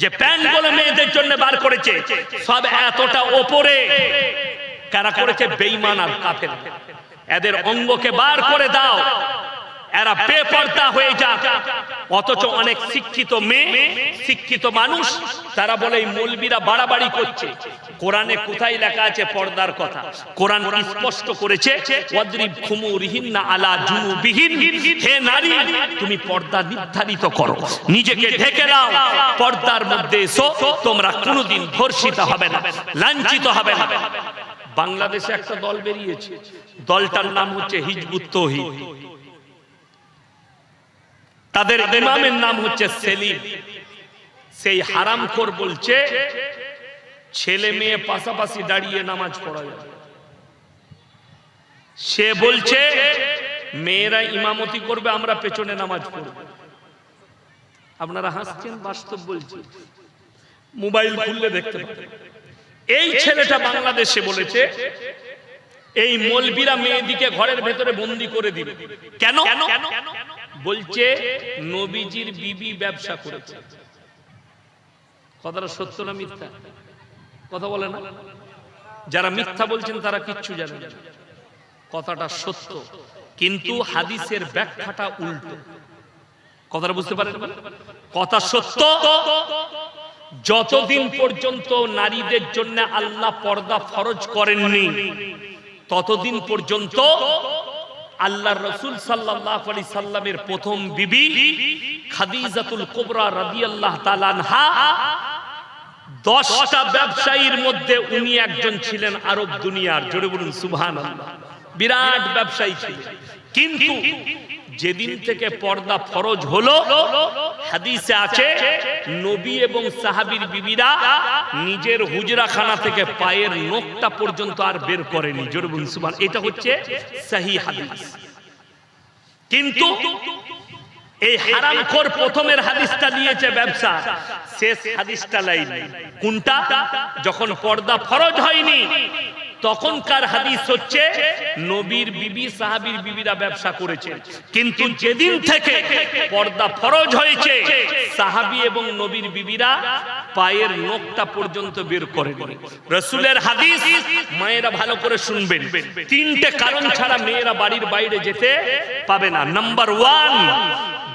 যে প্যান্ট বলে মেয়েদের জন্য বার করেছে, সব এতটা ওপরে কারা করেছে? বেইমান আর কাফের। এদের অঙ্গকে বার করে দাও। এরা বেপর্দা হয়ে যাক। অথচ অনেক শিক্ষিত মেয়ে, শিক্ষিত মানুষ, তারা বলে এই মৌলবীরা বাড়াবাড়ি করছে। কোরআনে কোথায় লেখা আছে পর্দার কথা? কোরআন স্পষ্ট করেছে আলা হে নারী, তুমি পর্দা নির্ধারিত করো। নিজেকে ঢেকে দাও পর্দার মধ্যে এসো। তোমরা কোনোদিন ধর্ষিত হবে না, লাঞ্ছিত হবে না। বাংলাদেশে একটা দল বেরিয়েছে। দলটার নাম হচ্ছে হিজবুত তৌহিদ। তাদের ইমামের নাম হচ্ছে সেলিম। সেই হারামখোর বলছে ছেলে মেয়ে পাশাপাশি দাঁড়িয়ে নামাজ পড়া যাবে। সে বলছে মেয়েরা ইমামতি করবে আমরা পেছনে নামাজ পড়ব। আপনারা হাসছেন বাস্তব বলছি। মোবাইল খুললে দেখতে পাবেন। এই ছেলেটা বাংলাদেশে বলেছে এই মলবিরা মেয়েদিকে ঘরের ভেতরে বন্দি করে দিবে। কেন? বলছে, নবীজির বিবি ব্যবসা করেছে। কথাটা সত্য না মিথ্যা? কথা বলে না? যারা মিথ্যা বলছেন, তারা কিচ্ছু জানে কথাটা সত্য, কিন্তু হাদিসের ব্যাখ্যাটা উল্টো। কথাটা বুঝতে পারেন? কথা সত্য, যতদিন পর্যন্ত নারীদের জন্য আল্লাহ পর্দা ফরজ করেননি, ততদিন পর্যন্ত আল্লাহ রসুল সাল্লাহ আলি সাল্লামের প্রথম বিবি খাদিজাতুল কোবরা রাদি আল্লাহ তালানহা দশটা ব্যবসায়ীর মধ্যে উনি একজন ছিলেন আরব দুনিয়ার, জোরে বলুন সুবহান বিরাট ব্যবসায়ী ছিলেন। কিন্তু যেদিন থেকে পর্দা ফরজ হলো, হাদিসে আছে, নবী এবং সাহাবীর বিবিরা নিজের হুজরাখানা থেকে পায়ের নখটা পর্যন্ত আর বের করেনি। জোরে বলুন, সুবহান, এটা হচ্ছে সহি হাদিস। কিন্তু এই হারামখোর প্রথমের হাদিসটা দিয়েছে ব্যবসা, শেষ হাদিসটা লাইনি। কোনটা? যখন পর্দা ফরজ হয়নি তখনকার হাদিস হচ্ছে, নবীর বিবি, সাহাবীর বিবিরা ব্যবসা করেছে। কিন্তু যেদিন থেকে পর্দা ফরজ হয়েছে, সাহাবী এবং নবীর বিবিরা পায়ের নখটা পর্যন্ত বের করে রসুলের হাদিস মায়েরা ভালো করে শুনবেন। তিনটে কারণ ছাড়া মেয়েরা বাড়ির বাইরে যেতে পাবে না। নাম্বার ওয়ান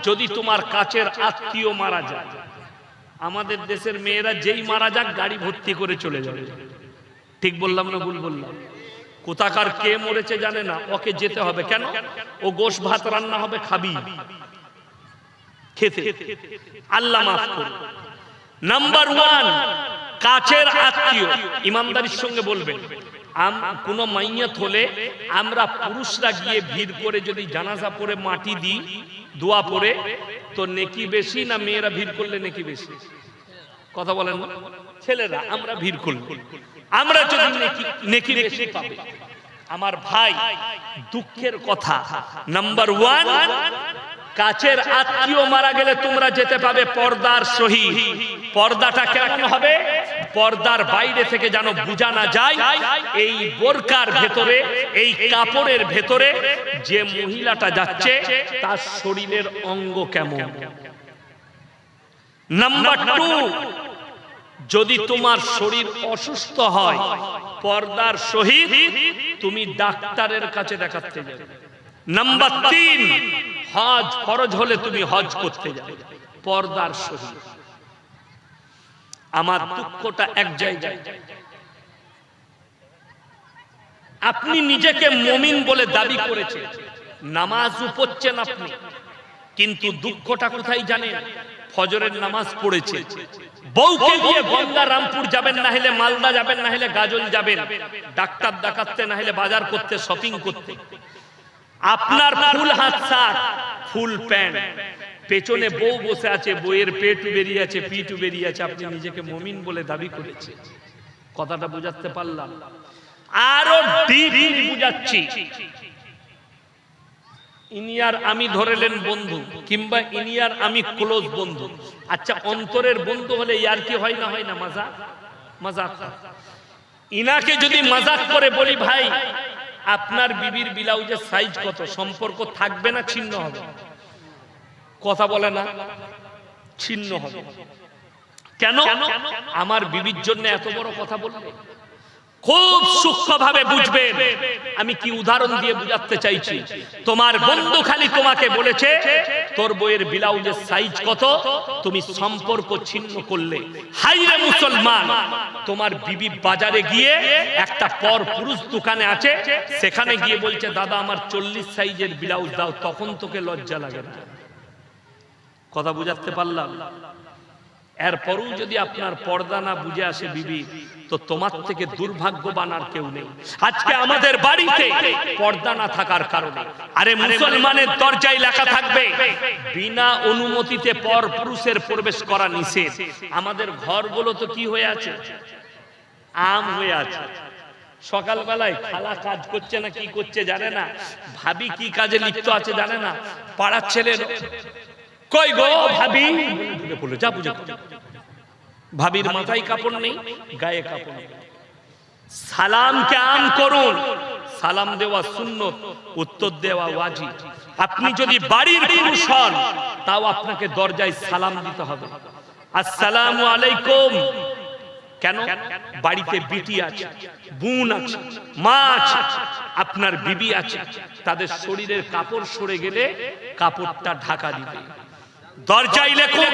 যদি তোমার কাছের আত্মীয় মারা যায়, আমাদের দেশের মেয়েরা যেই মারা যাক, গাড়ি ভর্তি করে চলে যাবে। ঠিক বললাম না ভুল বললাম? কোথাকার কে মরেছে জানে না, ওকে যেতে হবে কেন? ও গোশ ভাত রান্না হবে খাবি। খেতে। আল্লাহ মাফ করুন। নাম্বার ওয়ান কাছের আত্মীয়। ইমানদারির সঙ্গে বলবেন কোন মাইয়াত হলে আমরা পুরুষরা গিয়ে ভিড় করে যদি জানাজা পরে মাটি দিই, দোয়া পরে তো নেকি বেশি না মেয়েরা ভিড় করলে নেকি বেশি? কথা বলেন ছেলেরা, আমরা ভিড় করব আমরা যদি নেকি বেশি পাবে। আমার ভাই, দুঃখের কথা। নাম্বার ওয়ান কাছের আত্মীয় মারা গেলে তোমরা যেতে পাবে পর্দার সহি পর্দাটা কেমন হবে? পর্দার বাইরে থেকে যেন বোঝা না যায়, এই বোরকার ভেতরে, এই কাপড়ের ভেতরে যে মহিলাটা যাচ্ছে, তার শরীরের অঙ্গ কেমন? নাম্বার টু যদি তোমার শরীর অসুস্থ হয়, পর্দার সহিত তুমি ডাক্তারের কাছে দেখাতে যাবে। নাম্বার তিন, হজ ফরজ হলে তুমি হজ করতে যাবে, পর্দার সহিত। আমার দুঃখটা এক জায়গায়। আপনি নিজেকে মমিন বলে দাবি করেছেন। নামাজ পড়ছেন আপনি। কিন্তু দুঃখটা কোথায় জানেন? ফজরের নামাজ পড়েছে বউকে দিয়ে গঙ্গা রামপুর যাবেন না হলে মালদা যাবেন না হলে গাজল যাবেন। ডাক্তার দেখাতে না হলে বাজার করতে শপিং করতে। আপনার ফুল হাত শার্ট ফুল প্যান্ট। পেছনে বউ বসে আছে বইয়ের পেট বেরিয়ে আছে পিঠ বেরিয়ে আছে আপনি নিজেকে মমিন বলে দাবি করেছে কথাটা বুঝাতে পারলাম। আরও ডিপ বুঝাচ্ছি। ইনিয়ার আমি ধরেলেন বন্ধু, কিংবা ইনিয়ার আমি ক্লোজ বন্ধু। আচ্ছা অন্তরের বন্ধু হলে ইয়ার কি হয় না হয় না মজা মজাক। ইনাকে যদি মজাক করে বলি, ভাই, আপনার বিবির ব্লাউজের সাইজ কত? সম্পর্ক থাকবে না, ছিন্ন হবে? কথা বলে না, ছিন্ন হবে। কেন? আমার বিবির জন্য এত বড় কথা বলবে খুব সূক্ষ্মভাবে বুঝবেন। আমি কি উদাহরণ দিয়ে বুঝাতে চাইছি? তোমার বন্ধু খালি তোমাকে বলেছে, তোর বইয়ের ব্লাউজের সাইজ কত? তুমি সম্পর্ক ছিন্ন করলে। হাইরে মুসলমান! তোমার বিবি বাজারে গিয়ে একটা পর পুরুষ দোকানে আছে, সেখানে গিয়ে বলছে, দাদা, আমার চল্লিশ সাইজের ব্লাউজ দাও, তখন তোকে লজ্জা লাগে না। কথা বুঝাতে পারলাম? এরপরও যদি আপনার পর্দা না বুঝে আসে বিবি তো তোমার থেকে দুর্ভাগ্যবান আর কেউ নেই। আজকে আমাদের বাড়িতে পর্দা না থাকার কারণে। আরে মুসলমানের দরজায় লেখা থাকবে, বিনা অনুমতিতে পর পুরুষের প্রবেশ করা নিষেধ। আমাদের ঘরগুলো তো কি হয়ে আছে? আম হয়ে আছে। সকালবেলায় খালা কাজ করছে না, কি করছে জানে না। ভাবি কি কাজে লিপ্ত আছে জানে না। পাড়ার ছেলে কই গো ভাবি? বলে যা বুঝে ভাবির মাথায় কাপড় নেই গায়ে কাপড় নেই। সালামকে আম করুন? সালাম দেওয়া সুন্নত উত্তর দেওয়া ওয়াজি আপনি যদি বাড়ির পুরুষ হন তাও আপনাকে দরজায় সালাম দিতে হবে। আসসালামু আলাইকুম। কেন? বাড়িতে বিটি আছে বোন আছে মা আছে আপনার বিবি আছে তাদের শরীরের কাপড় সরে গেলে কাপড়টা ঢাকা দিবে। দরজায় লেখুন।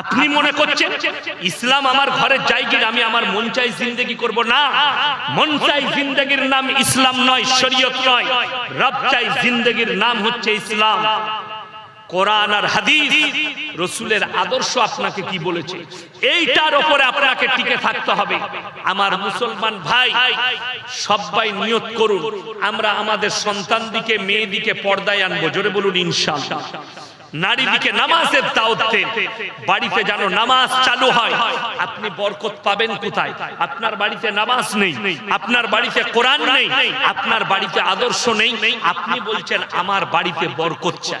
আপনি মনে করছেন ইসলাম আমার ঘরের জায়গির আমি আমার মন চাই জিন্দগি করব? না। মন চাই জিন্দগির নাম ইসলাম নয়, শরীয়ত নয়। রব চাই জিন্দগির নাম হচ্ছে ইসলাম। কোরআন আর হাদিস, রসুলের আদর্শ আপনাকে কি বলেছে? এইটার উপরে আপনাকে টিকে থাকতে হবে। আমার মুসলমান ভাই, সবাই নিয়ত করুন। আমরা আমাদের সন্তান দিকে মেয়ে দিকে পর্দায় আনব। জোরে বলুন ইনশাআল্লাহ নারী দিকে নামাজের দাওয়াত দেন বাড়িতে যেন নামাজ চালু হয়। আপনি বরকত পাবেন কোথায়? আপনার বাড়িতে নামাজ নেই। আপনার বাড়িতে কোরআন নেই। আপনার বাড়িতে আদর্শ নেই। আপনি বলছেন, আমার বাড়িতে বরকত চাই।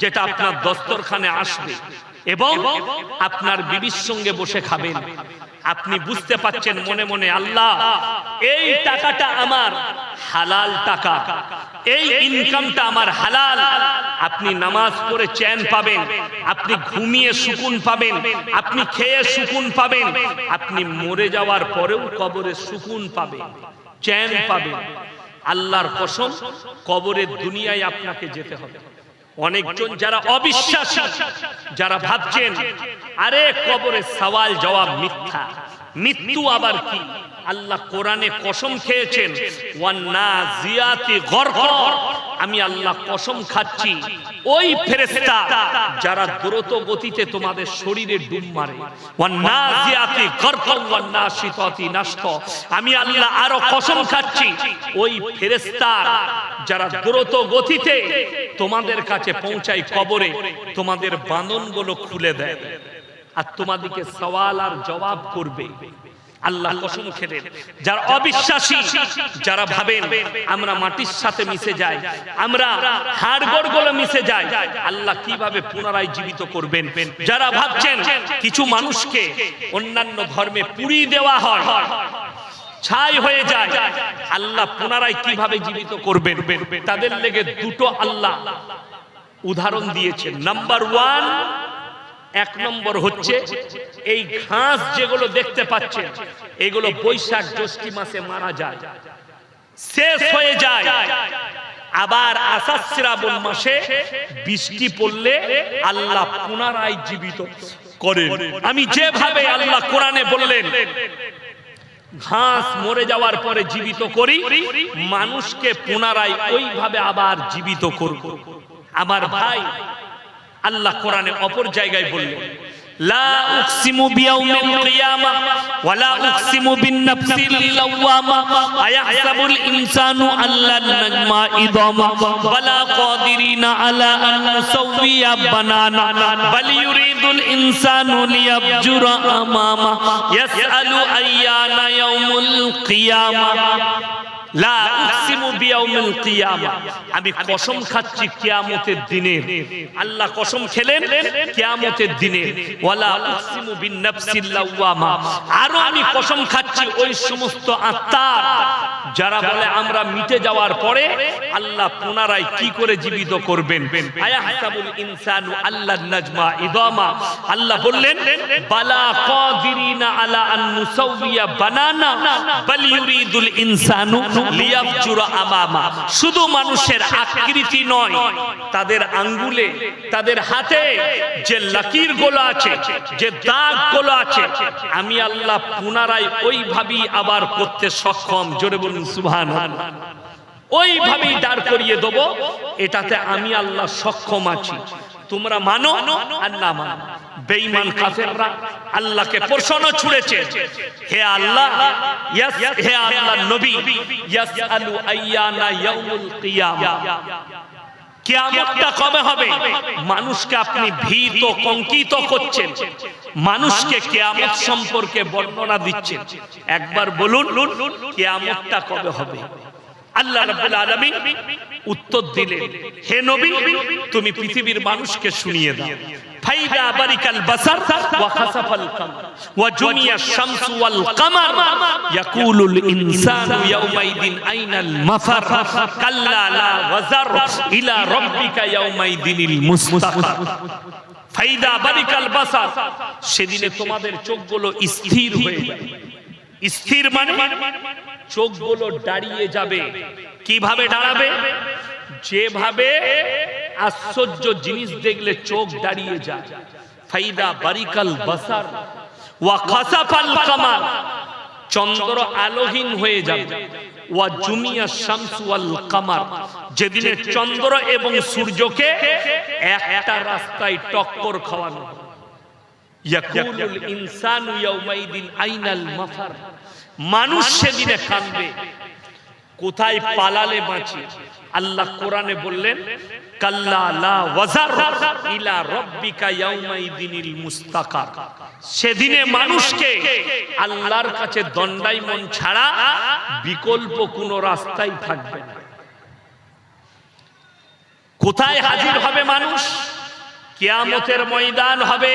যেটা আপনার দস্তরখানে আসবে এবং আপনার বিবির সঙ্গে বসে খাবেন। আপনি বুঝতে পাচ্ছেন মনে মনে, আল্লাহ, এই টাকাটা আমার হালাল টাকা, এই ইনকামটা আমার হালাল। আপনি নামাজ পড়ে চ্যান পাবেন, আপনি ঘুমিয়ে সুকুন পাবেন, আপনি খেয়ে সুকুন পাবেন, আপনি মরে যাওয়ার পরেও কবরে সুকুন পাবেন, চ্যান পাবেন। আল্লাহর কসম, কবরের দুনিয়ায় আপনাকে যেতে হবে। অনেকজন যারা অবিশ্বাস, যারা ভাবছেন, আরে, কবরে সওয়াল জবাব মিথ্যা। মৃত্যু আবার কি? আল্লাহ কোরআনে কসম খেয়েছেন, ওয়ান্নাজিয়াতি গরকর আমি আল্লাহ কসম খাচ্ছি, ওই ফেরেশতা যারা দ্রুত গতিতে তোমাদের শরীরে ডুব মারে। আমি আল্লাহ আরও কসম খাচ্ছি, ওই ফেরেশতা যারা দ্রুত গতিতে তোমাদের কাছে পৌঁছায় কবরে, তোমাদের বাঁধনগুলো খুলে দেয়। আর তোমাদেরকে সওয়াল আর জবাব করবে। আল্লাহ কসম খেলেন। যারা অবিশ্বাসী, যারা ভাবেন, আমরা মাটির সাথে মিশে যাই, আমরা হাড়গোড়গুলো মিশে যাই, আল্লাহ কীভাবে পুনরায় জীবিত করবেন? যারা ভাবছেন কিছু মানুষকে অন্যান্য ধর্মে পুড়িয়ে দেওয়া হয়, ছাই হয়ে যায়, আল্লাহ পুনরায় কীভাবে জীবিত করবেন? তাদের লেগে দুটো আল্লাহ উদাহরণ দিয়েছেন। নাম্বার ওয়ান এক নম্বর হচ্ছে এই ঘাস যেগুলো দেখতে পাচ্ছেন, এগুলো বৈশাখ জ্যৈষ্ঠী মাসে মারা যায়। শেষ হয়ে যায়। আবার আষাঢ় শ্রাবণ মাসে বৃষ্টি পড়লে আল্লাহ পুনরায় জীবিত করেন। আমি যেভাবে আল্লাহ কোরআনে বললেন, ঘাস মরে যাওয়ার পরে জীবিত করি, মানুষকে পুনরায় ওইভাবে আবার জীবিত করব। আমার ভাই আল্লাহ কোরআনে অপর জায়গায় বললেন লা উকসিমু বিয়াউমিল কিয়ামা ওয়া লা ইনসানু আল্লান নাজমা ইদামা আইয়ানা কিয়ামা। আমি কসম খাচ্ছি কিয়ামতের দিনের। আল্লাহ কসম খেলেন কিয়ামতের দিনে আরও আমি কসম খাচ্ছি ওই সমস্ত আত্মার যারা বলে আমরা মিটে যাওয়ার পরে আল্লাহ পুনরায় কি করে জীবিত করবেন? ইনসানু আল্লাহ নাজমা ইদামা। আল্লাহ বললেন বালা কাদিরিনা আলা আন নুসাউইয়া বানানা বাল ইউরিদুল ইনসানু। লিয়াফজুরা শুধু মানুষের আকৃতি নয়, তাদের আঙ্গুলে, তাদের হাতে যে লাকিরগুলো আছে, যে দাগগুলো আছে, আমি আল্লাহ পুনরায় ওইভাবেই আবার করতে সক্ষম। জোরে বলুন, সুবহানাল্লাহ। ওইভাবেই দাঁড় করিয়ে দেবো, এটাতে আমি আল্লাহ সক্ষম আছি। তোমরা মানো আর না মানো? বেঈমান কাফেররা আল্লাহকে প্রশ্ন ছুড়েছে। হে আল্লাহ, ইয়াস, হে আল্লাহ নবী, ইয়াসআলু আইয়ানা ইয়াউমুল কিয়ামা। কিয়ামতটা কবে হবে? মানুষকে আপনি ভীত কঙ্কিত করছেন। মানুষকে কিয়ামত সম্পর্কে বর্ণনা দিচ্ছেন। একবার বলুন, কিয়ামতটা কবে হবে? আল্লাহ রাব্বুল আলামিন উত্তর দিলেন, হে নবী, তুমি পৃথিবীর মানুষকে শুনিয়ে দাও। ফাইদা বারিকাল বাসার ওয়া খাসাফাল কামার। ওয়া জুমিয়া শামসু ওয়াল কামার। ইয়াকুলুল ইনসানু ইয়াউমাইদিন আইনাল মাফার। কাল্লা লা ওয়াজার ইলা রাব্বিকা ইয়াউমাইদিনিল মুস্তাকার। ফাইদা বারিকাল বাসার। সেদিনে তোমাদের চোখগুলো স্থির হয়ে যাবে স্থির মানে চোখগুলো দাঁড়িয়ে যাবে। কীভাবে দাঁড়াবে? যেভাবে আশ্চর্য জিনিস দেখলে চোখ দাঁড়িয়ে যায়। ফাইদা বারিকাল বাসার ওয়া খাসাফাল কামার চন্দ্র আলোহীন হয়ে যাবে। ওয়া জুমিয়া শামসু ওয়াল কামার। যেদিনে চন্দ্র এবং সূর্যকে একটা রাস্তায় টক্কর খাওয়ানো। ইয়াকুলুল ইনসানু ইয়াউমাইদিন আইনাল মাফার। মানুষ সেদিনে কাঁদবে। কোথায় পালালে বাঁচি? আল্লাহ কোরআনে বললেন সেদিনে মানুষকে আল্লাহর কাছে দণ্ডাইমন ছাড়া বিকল্প কোনো রাস্তাই থাকবে না। কোথায় হাজির হবে মানুষ? কেয়ামতের ময়দান হবে।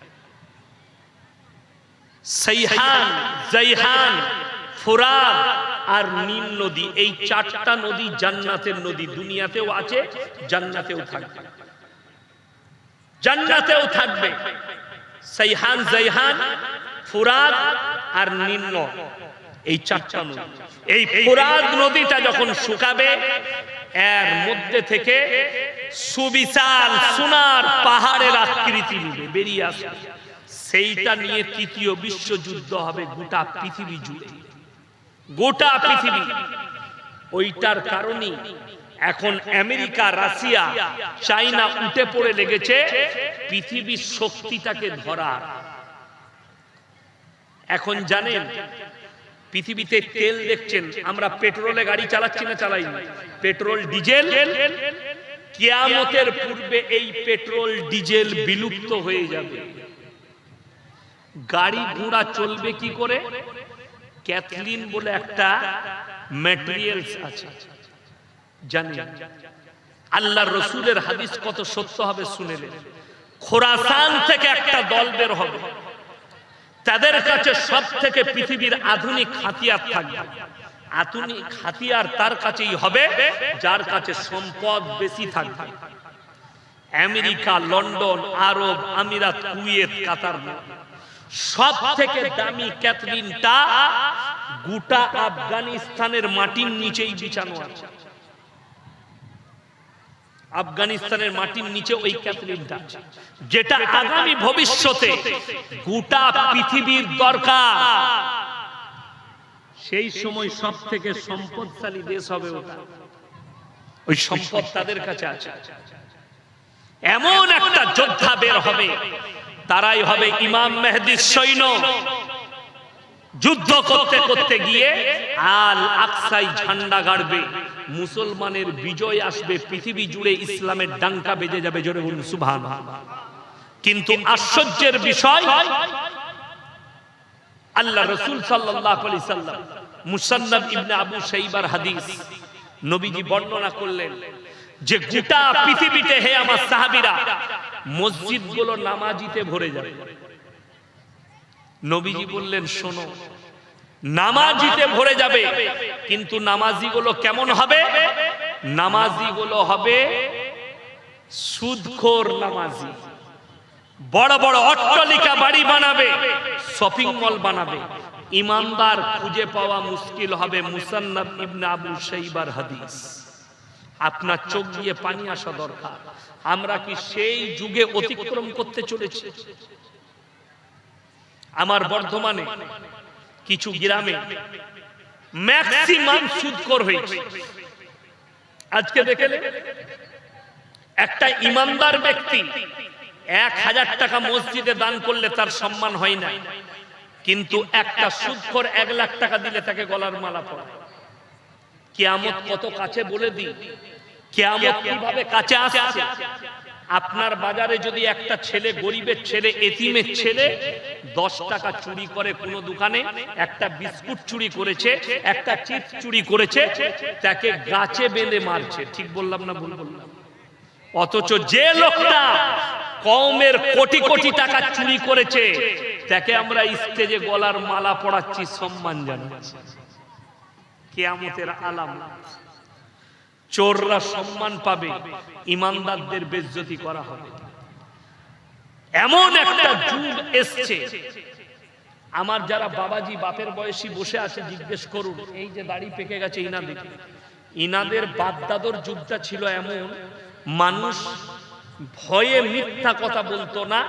সাইহান জাইহান ফোরাদ আর নীল নদী। এই চারটা নদী জান্নাতের নদী। দুনিয়াতেও আছে, জান্নাতেও থাকবে। জান্নাতেও থাকবে। সাইহান জাইহান ফুরাদ আর নীল এই চারটা নদী। এই ফুরাদ নদীটা যখন শুকাবে, এর মধ্যে থেকে সুবিশাল, সোনার পাহাড়ের আকৃতি নিবে বেরিয়ে আসবে। সেইটা নিয়ে তৃতীয় বিশ্বযুদ্ধ হবে গোটা পৃথিবী জুড়ে। গোটা পৃথিবী। ওইটার কারণেই এখন আমেরিকা, রাশিয়া চাইনা উঠে পড়ে লেগেছে পৃথিবীর শক্তিটাকে ধরা এখন জানেন, পৃথিবীতে তেল দেখছেন, আমরা পেট্রোলে গাড়ি চালাচ্ছি না চালাই। Petrol, diesel. কেয়ামতের পূর্বে এই পেট্রোল, ডিজেল বিলুপ্ত হয়ে যাবে। গাড়ি ঘোড়া চলবে কি করে? ক্যাথলিন বলে একটা ম্যাটেরিয়ালস আছে। জানি। আল্লাহ রসুলের হাদিস কত সত্য হবে শুনেলেন খোরাসান থেকে একটা দল বের হবে। তাদের কাছে সব থেকে পৃথিবীর আধুনিক হাতিয়ার থাকবে। আধুনিক হাতিয়ার তার কাছেই হবে, যার কাছে সম্পদ বেশি থাকবে। আমেরিকা, লন্ডন, আরব, আমিরাত, কুয়েত, কাতার। সব থেকে দামি ক্যাথলিনটা গোটা আফগানিস্তানের মাটির নিচেই বিছানো আছে। আফগানিস্তানের মাটির নিচে ওই ক্যাথলিনটা যেটা আগামী ভবিষ্যতে গোটা পৃথিবীর দরকার। সেই সময় সব থেকে সম্পদশালী দেশ হবে ওটা। ওই সম্পদ তাদের কাছে আছে। এমন একটা যোদ্ধা বের হবে তারাই হবে ইমাম মেহদির সৈন্য। যুদ্ধ করতে করতে গিয়ে আল আকসাই ঝান্ডা গাড়বে। মুসলমানের বিজয় আসবে, পৃথিবী জুড়ে ইসলামের ডাঙ্কা বেজে যাবে, জোরে বলুন সুবহান কিন্তু আশ্চর্যের বিষয়, আল্লাহ রসুল সাল্লাম মুসান্নাদ ইবনে আবু শাইবার হাদিস নবীজি বর্ণনা করলেন যে গোটা পৃথিবীতে হে আমার সাহাবীরা, মসজিদগুলো নামাজিতে ভরে যাবে। নবীজি বললেন, শোনো, নামাজিতে ভরে যাবে, কিন্তু নামাজিগুলো কেমন হবে? নামাজিগুলো হবে সুদখোর নামাজি। বড় বড় অট্টালিকা বাড়ি বানাবে, শপিং মল বানাবে। ইমানদার খুঁজে পাওয়া মুশকিল হবে মুসান্নাব ইবনে আবু শাইবার হাদিস। আপনার চোখ দিয়ে পানি আসা দরকার। আমরা কি সেই যুগে অতিক্রম করতে চলেছি? আমার বর্ধমানে কিছু গ্রামে ম্যাক্সিমাম সুদকর হয়েছে। আজকে দেখেলে একটা ইমানদার ব্যক্তি এক হাজার টাকা মসজিদে দান করলে তার সম্মান হয় না। কিন্তু একটা সুদখোর এক লাখ টাকা দিলে তাকে গলার মালা পড়ায় কেয়ামত কত কাছে বলে দিই? কেয়ামত কীভাবে কাছে আসছে আপনার বাজারে যদি একটা ছেলে, গরিবের ছেলে, এতিমের ছেলে দশ টাকা চুরি করে কোনো দোকানে, একটা বিস্কুট চুরি করেছে, একটা চিপস চুরি করেছে, তাকে গাছে বেঁধে মারছে। ঠিক বললাম না ভুল বললাম? অথচ যে লোকটা কমের কোটি কোটি টাকা চুরি করেছে, তাকে আমরা স্টেজে গলার মালা পড়াচ্ছি সম্মান জানাচ্ছি। কেয়ামতের আলাম। চোররা সম্মান পাবে, ইমানদারদের বেজ্জতি করা হবে। এমন একটা যুগ এসছে। আমার যারা বাবাজি, বাপের বয়সী বসে আছে, জিজ্ঞেস করুন, এই যে দাড়ি পেকে গেছে ইনাদের। ইনাদের বাপদাদর যুগটা ছিল এমন, মানুষ ভয়ে মিথ্যা কথা বলতো না,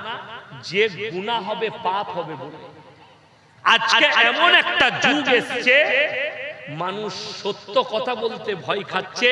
যে গুণা হবে, পাপ হবে বলে। আজকে এমন একটা যুগ এসছে মানুষ সত্য কথা বলতে ভয় খাচ্ছে।